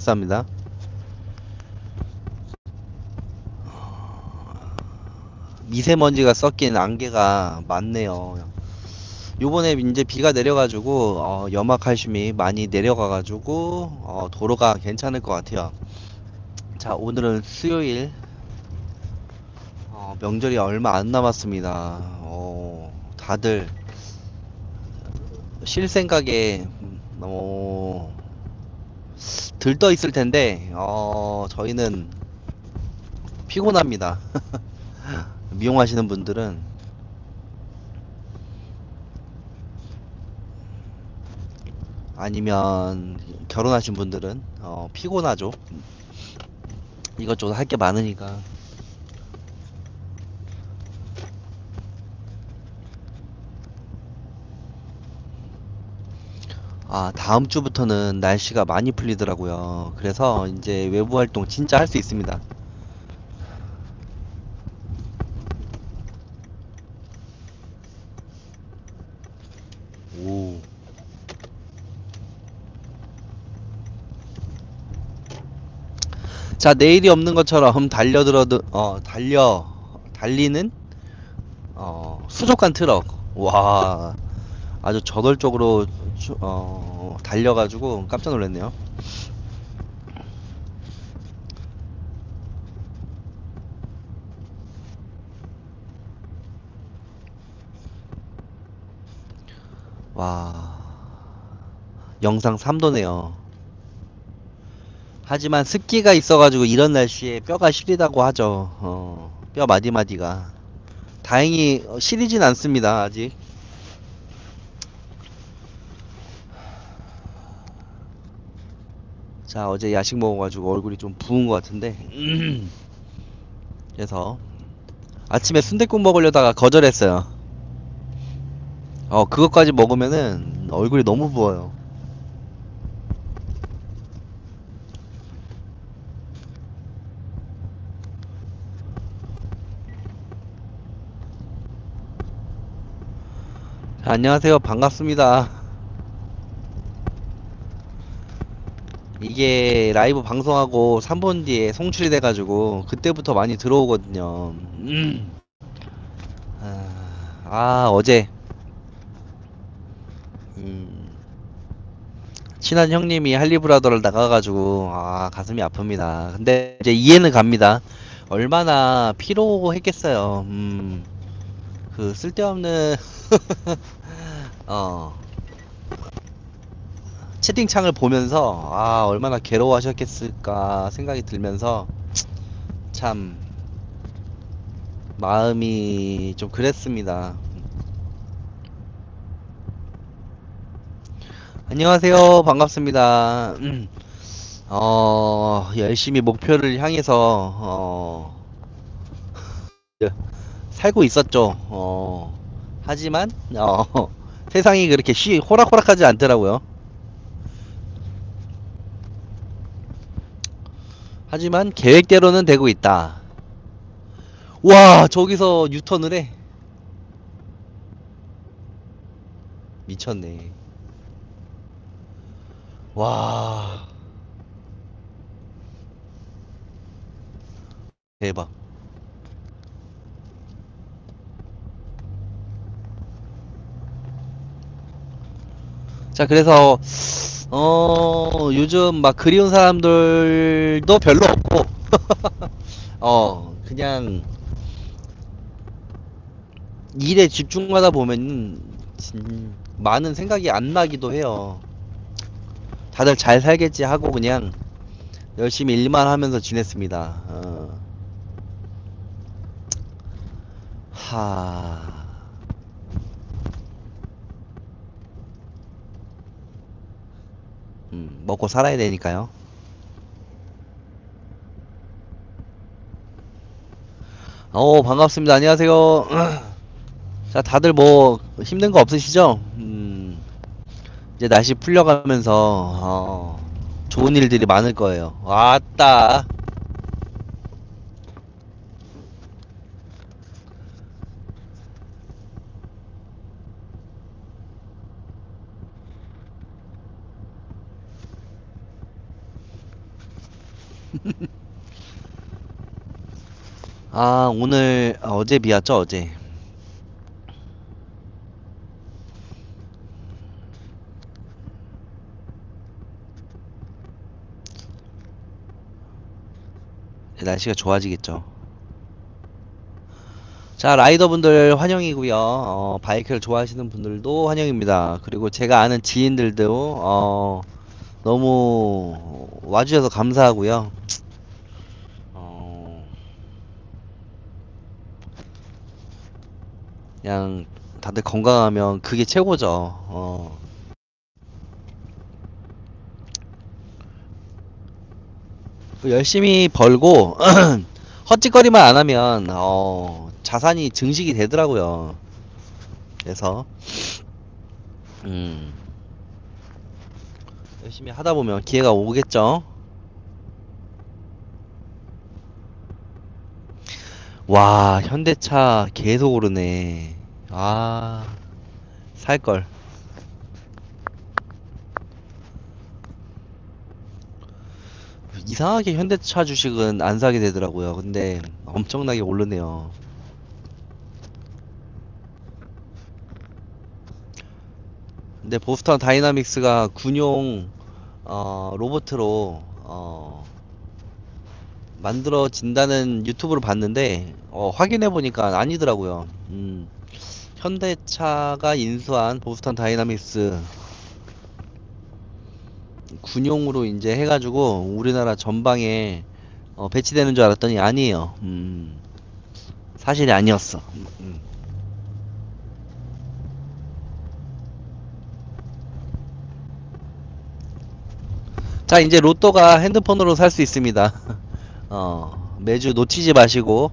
감사합니다. 미세먼지가 섞인 안개가 많네요. 요번에 이제 비가 내려가지고 어, 염화칼슘이 많이 내려가가지고 어, 도로가 괜찮을 것 같아요. 자, 오늘은 수요일 어, 명절이 얼마 안 남았습니다. 어, 다들 쉴 생각에 어, 들떠 있을 텐데 어, 저희는 피곤합니다. 미용하시는 분들은 아니면 결혼하신 분들은 어, 피곤하죠. 이것저것 할 게 많으니까. 아, 다음 주부터는 날씨가 많이 풀리더라고요. 그래서 이제 외부 활동 진짜 할 수 있습니다. 오. 자, 내일이 없는 것처럼 달려들어도 어, 달려 달리는 어, 수족관 트럭. 와. 아주 저돌적으로 주- 어, 달려가지고 깜짝 놀랐네요. 와. 영상 3도네요. 하지만 습기가 있어가지고 이런 날씨에 뼈가 시리다고 하죠. 어, 뼈 마디마디가. 다행히 어, 시리진 않습니다, 아직. 자, 어제 야식 먹어가지고 얼굴이 좀 부은 것 같은데. 그래서 아침에 순댓국 먹으려다가 거절했어요. 어, 그것까지 먹으면은 얼굴이 너무 부어요. 자, 안녕하세요. 반갑습니다. 이게 라이브 방송하고 3분 뒤에 송출이 돼가지고 그때부터 많이 들어오거든요. 음. 아, 아, 어제 음, 친한 형님이 할리브라더를 나가가지고 아 가슴이 아픕니다. 근데 이제 이해는 갑니다. 얼마나 피로했겠어요. 음, 그 쓸데없는 어 채팅창을 보면서 아 얼마나 괴로워하셨겠을까 생각이 들면서 참 마음이 좀 그랬습니다. 안녕하세요. 반갑습니다. 음, 어, 열심히 목표를 향해서 어, 살고 있었죠. 어, 하지만 어, 세상이 그렇게 쉬 호락호락하지 않더라고요. 하지만 계획대로는 되고 있다. 와, 저기서 유턴을 해. 미쳤네. 와. 대박. 자, 그래서 어, 요즘 막 그리운 사람들도 별로 없고 어, 그냥 일에 집중하다 보면 진, 많은 생각이 안 나기도 해요. 다들 잘 살겠지 하고 그냥 열심히 일만 하면서 지냈습니다. 어. 하. 음, 먹고 살아야 되니까요. 어, 반갑습니다. 안녕하세요. 자, 다들 뭐 힘든 거 없으시죠? 음, 이제 날씨 풀려가면서 어, 좋은 일들이 많을 거예요. 왔다. 아, 오늘, 아, 어제 비왔죠, 어제. 날씨가 좋아지겠죠. 자, 라이더분들 환영이고요. 어, 바이크를 좋아하시는 분들도 환영입니다. 그리고 제가 아는 지인들도 어, 너무 와주셔서 감사하고요. 그냥 다들 건강하면 그게 최고죠. 어. 열심히 벌고 헛짓거리만 안 하면 어, 자산이 증식이 되더라고요. 그래서 음, 열심히 하다 보면 기회가 오겠죠. 와, 현대차 계속 오르네. 아, 살걸. 이상하게 현대차 주식은 안 사게 되더라고요. 근데 엄청나게 오르네요. 근데 보스턴 다이나믹스가 군용 어, 로봇으로 어, 만들어진다는 유튜브를 봤는데 어, 확인해 보니까 아니더라고요. 음, 현대차가 인수한 보스턴 다이나믹스 군용으로 이제 해가지고 우리나라 전방에 어, 배치되는 줄 알았더니 아니에요. 음, 사실이 아니었어. 음, 음. 자, 이제 로또가 핸드폰으로 살 수 있습니다. 어, 매주 놓치지 마시고,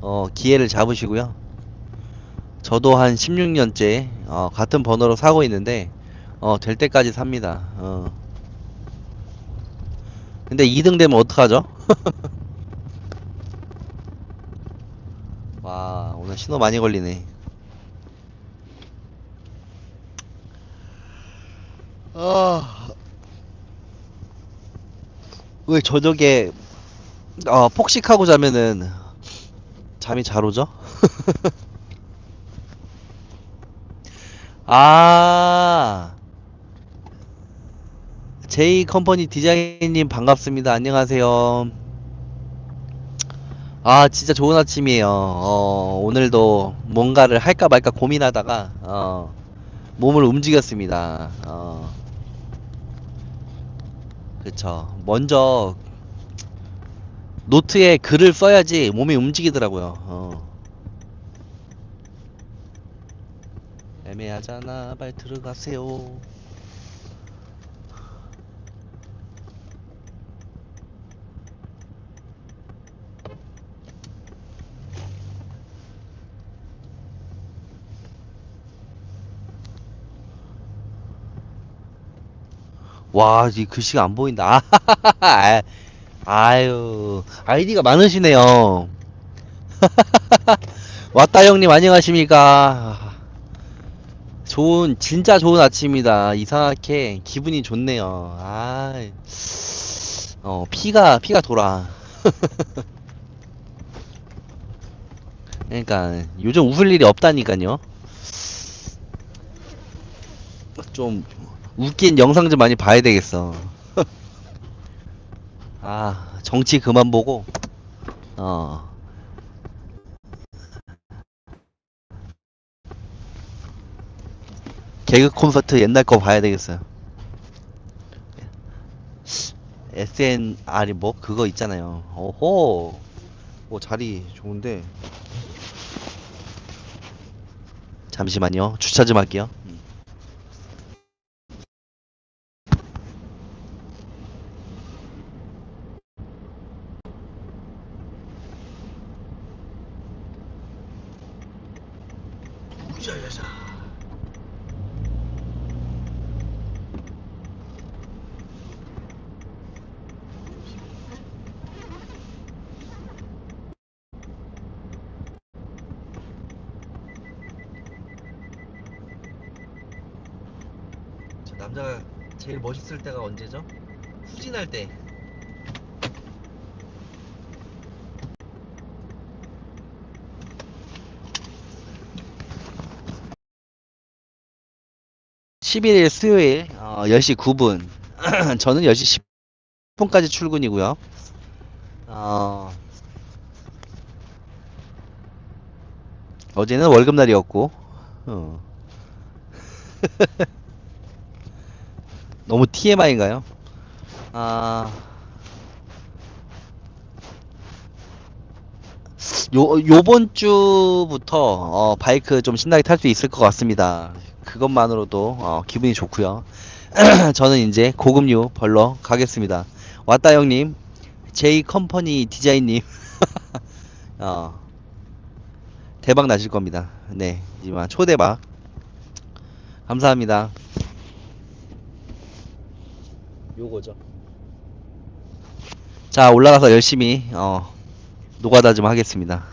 어, 기회를 잡으시고요. 저도 한 16년째, 어, 같은 번호로 사고 있는데, 어, 될 때까지 삽니다. 어. 근데 2등 되면 어떡하죠? 와, 오늘 신호 많이 걸리네. 아, 왜 저녁에 어, 폭식하고 자면은 잠이 잘 오죠? 아, 제이 컴퍼니 디자인님 반갑습니다. 안녕하세요. 아, 진짜 좋은 아침이에요. 어, 오늘도 뭔가를 할까 말까 고민하다가 어, 몸을 움직였습니다. 어, 그쵸. 먼저 노트에 글을 써야지 몸이 움직이더라고요. 어. 애매하잖아. 빨리 들어가세요. 와, 이 글씨가 안 보인다. 아, 아유, 아이디가 많으시네요. 왔다 형님 안녕하십니까? 좋은 진짜 좋은 아침이다. 이상하게 기분이 좋네요. 아, 어 피가 피가 돌아. 그러니까 요즘 웃을 일이 없다니까요. 좀 웃긴 영상 좀 많이 봐야 되겠어. 아 정치 그만 보고 어 개그 콘서트 옛날 거 봐야 되겠어요. SNR이 뭐 그거 있잖아요. 오호. 오 자리 좋은데. 잠시만요. 주차 좀 할게요. 남자가 제일 멋있을 때가 언제죠? 후진할 때. (11일) 수요일 어, (10시 9분) 저는 (10시 10분까지) 출근이고요 어... 어제는 월급날이었고 어. 너무 TMI인가요? 아 요, 요번 주부터 어, 바이크 좀 신나게 탈 수 있을 것 같습니다. 그것만으로도 어, 기분이 좋고요. 저는 이제 고급류 벌러 가겠습니다. 왔다 형님, 제이 컴퍼니 디자인님, 어, 대박 나실 겁니다. 네, 이만 초대박. 감사합니다. 요거죠. 자, 올라가서 열심히 어, 노가다 좀 하겠습니다.